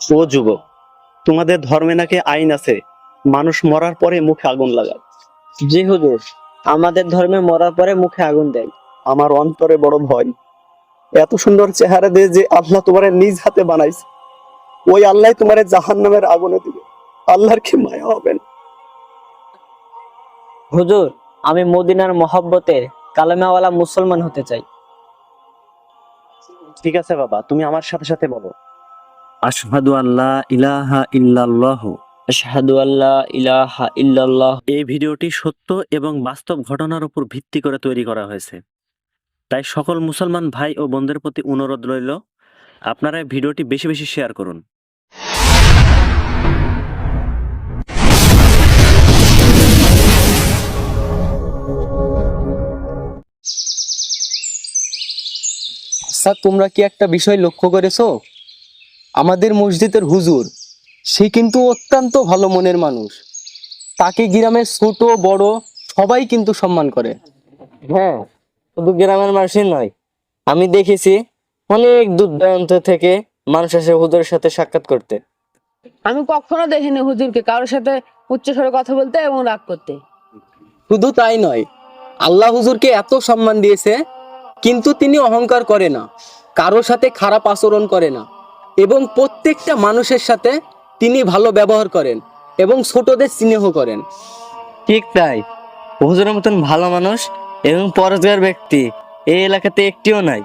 ও যুবক তোমাদের ধর্মে নাকি আইন আছে? মানুষ মরার পরে মুখে আগুন লাগায়। জি হুজুর আমাদের ধর্মে মরার পরে মুখে আগুন দেয়। আমার অন্তরে বড় ভয়। এত সুন্দর চেহারা দিয়ে যে আল্লাহ তোমার নিজ হাতে বানাইছে। ওই আল্লাহ তোমার জাহান নামের আগুনে দিবে। আল্লাহর কি মায়া হবেন হুজুর আমি মদিনার মহব্বতের কালেমাওয়ালা মুসলমান হতে চাই। ঠিক আছে বাবা তুমি আমার সাথে সাথে বলো। আশহাদু আল্লাহ ইলাহা ইল্লাল্লাহ। আশহাদু আল্লাহ ইলাহা ইল্লাল্লাহ। এই ভিডিওটি সত্য এবং বাস্তব ঘটনার উপর ভিত্তি করে তৈরি করা হয়েছে। তাই সকল মুসলমান ভাই ও বোনদের প্রতি অনুরোধ রইল আপনারা ভিডিওটি বেশি বেশি শেয়ার করুন। আচ্ছা তোমরা কি একটা বিষয় লক্ষ্য করেছ? আমাদের মসজিদের হুজুর সে কিন্তু অত্যন্ত ভালো মনের মানুষ। তাকে গ্রামের ছোট বড় সবাই কিন্তু সম্মান করে। হ্যাঁ শুধু গ্রামের মানুষই নয় আমি দেখেছি অনেক দূর দূরান্ত থেকে মানুষ আসে হুজুরের সাথে সাক্ষাৎ করতে। আমি কখনো দেখিনি হুজুরকে কারোর সাথে উচ্চ স্বরে কথা বলতে এবং রাগ করতে। শুধু তাই নয় আল্লাহ হুজুরকে এত সম্মান দিয়েছে কিন্তু তিনি অহংকার করে না কারোর সাথে খারাপ আচরণ করে না। এবং প্রত্যেকটা মানুষের সাথে তিনি ভালো ব্যবহার করেন এবং ছোটদের স্নেহ করেন। ঠিক তাই। হুজুরের মতন ভালো মানুষ এবং পরোজগার ব্যক্তি এই এলাকাতে একটিও নাই।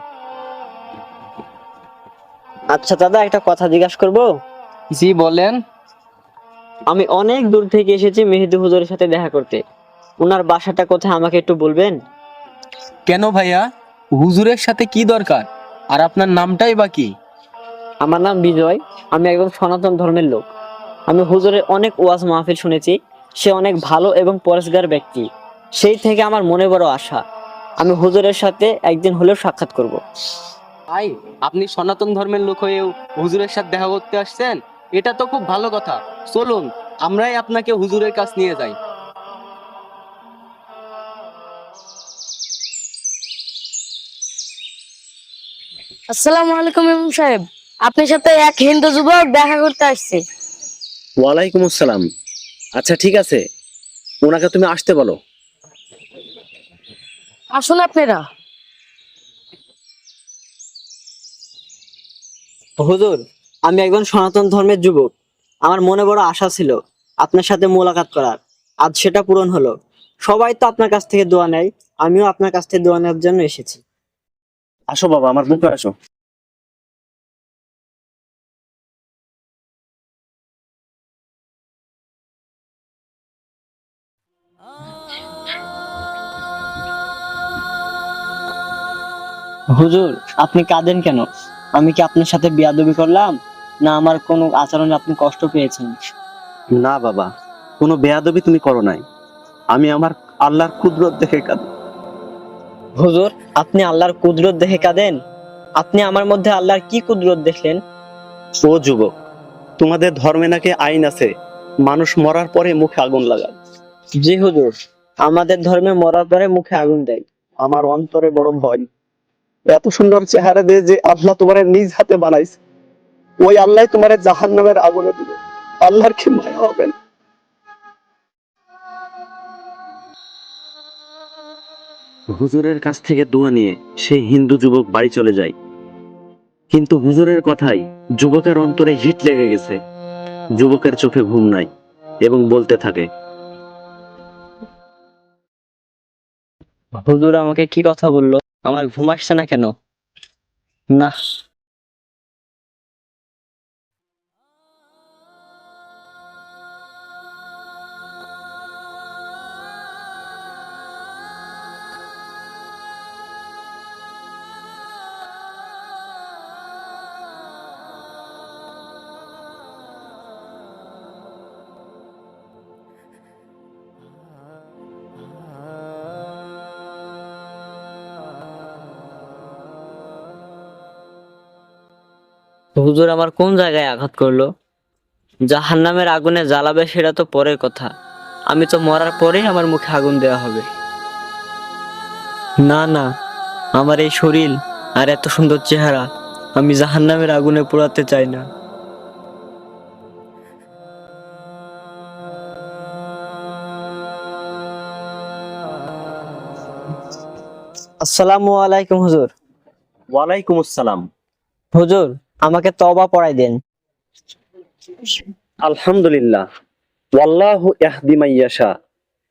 আচ্ছা দাদা একটা কথা জিজ্ঞাসা করব? জি বলেন। আমি অনেক দূর থেকে এসেছি মেহেদি হুজুরের সাথে দেখা করতে। ওনার বাসাটা কোথায় আমাকে একটু বলবেন? কেন ভাইয়া? হুজুরের সাথে কি দরকার? আর আপনার নামটাই বা কি? আমার নাম বিজয় আমি একদম সনাতন ধর্মের লোক। আমি হুজুরের অনেক ওয়াজ মাহফিল শুনেছি সে অনেক ভালো এবং পরেশগার ব্যক্তি। সেই থেকে আমার মনে বড় আশা। আমি হুজুরের সাথে একদিন হলেও সাক্ষাৎ করব। ভাই আপনি সনাতন ধর্মের লোক হয়েও হুজুরের সাথে দেখা করতে আসছেন? এটা তো খুব ভালো কথা। চলুন আমরাই আপনাকে হুজুরের কাছ নিয়ে যাই। আসসালামু আলাইকুম ইমাম সাহেব। আপনার সাথে এক হিন্দু যুবক দেখা করতে আসছে। ওয়ালাইকুম আসসালাম। আচ্ছা ঠিক আছে। ওনাকে তুমি আসতে বলো। আসুন আপনারা। হুজুর আমি একজন সনাতন ধর্মের যুবক। আমার মনে বড় আশা ছিল আপনার সাথে মোলাকাত করার। আজ সেটা পূরণ হলো। সবাই তো আপনার কাছ থেকে দোয়া নেয়। আমিও আপনার কাছ থেকে দোয়া নেওয়ার জন্য এসেছি। আসো বাবা আমার বুকে আসো। হুজুর আপনি কাঁদেন কেন? আমি কি আপনার সাথে বিয়াদবি করলাম? না আমার কোনো আচরণে আপনি কষ্ট পেয়েছেন? না বাবা কোনো বেয়াদবি তুমি করো নাই। আমি আমার আল্লাহর কুদরত দেখে কাঁদি হুজুর আপনি আল্লাহর কুদরত দেখে কাঁদেন? আপনি আমার মধ্যে আল্লাহর কি কুদরত দেখলেন? ও যুবক তোমাদের ধর্মে নাকি আইন আছে? মানুষ মরার পরে মুখে আগুন লাগায়। জি হুজুর আমাদের ধর্মে মরার পরে মুখে আগুন দেয়। আমার অন্তরে বড় ভয়। এত সুন্দর চেহারা দিয়ে যে আল্লাহ তোমার নিজ হাতে বানাইছে ওই আল্লাহ তোমার জাহান নামের আগুনে দিবে। আল্লাহর কি মায়া হবেন হুজুরের কাছ থেকে দোয়া নিয়ে সেই হিন্দু যুবক বাড়ি চলে যায়। কিন্তু হুজুরের কথাই যুবকের অন্তরে হিট লেগে গেছে। যুবকের চোখে ঘুম নাই এবং বলতে থাকে হুজুর আমাকে কি কথা বলল? আমার ঘুম আসছে না কেন? না হুজুর আমার কোন জায়গায় আঘাত করল? জাহান নামের আগুনে জ্বালাবে সেটা তো পরের কথা। আমি তো মরার পরেই আমার মুখে আগুন দেওয়া হবে। না না আমার এই শরীর আর এত সুন্দর চেহারা আমি জাহান নামের আগুনে পোড়াতে চাই না। আসসালামু আলাইকুম হুজুর। ওয়ালাইকুম আসসালাম। হুজুর আমাকে তবা পড়াই দেন। আলহামদুলিল্লাহ। ওয়াল্লাহু ইয়াহদি মাইয়াশা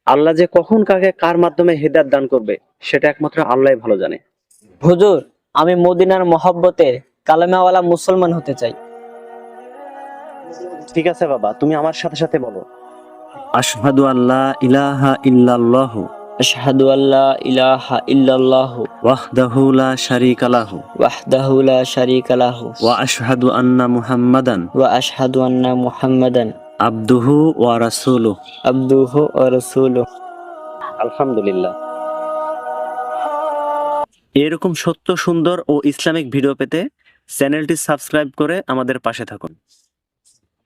আল্লাহ যে কখন কাকে কার মাধ্যমে হেদায়েত দান করবে সেটা একমাত্র আল্লাহই ভালো জানে। হুজুর আমি মদিনার মহব্বতের কালেমাওয়ালা মুসলমান হতে চাই। ঠিক আছে বাবা তুমি আমার সাথে সাথে বলো। আশহাদু আল্লাহ ইলাহা ইল্লাল্লাহু। আশহাদু আল্লা ইলাহা ইল্লাল্লাহু ওয়াহদাহু লা শারীকা লাহু ওয়াহদাহু লা শারীকা লাহু ওয়া আশহাদু আন্না মুহাম্মাদান ওয়া আশহাদু আন্না মুহাম্মাদান আবদুহু ওয়া রাসূলুহু আবদুহু ওয়া রাসূলুহু আলহামদুলিল্লাহ। এরকম সত্য সুন্দর ও ইসলামিক ভিডিও পেতে চ্যানেলটি সাবস্ক্রাইব করে আমাদের পাশে থাকুন।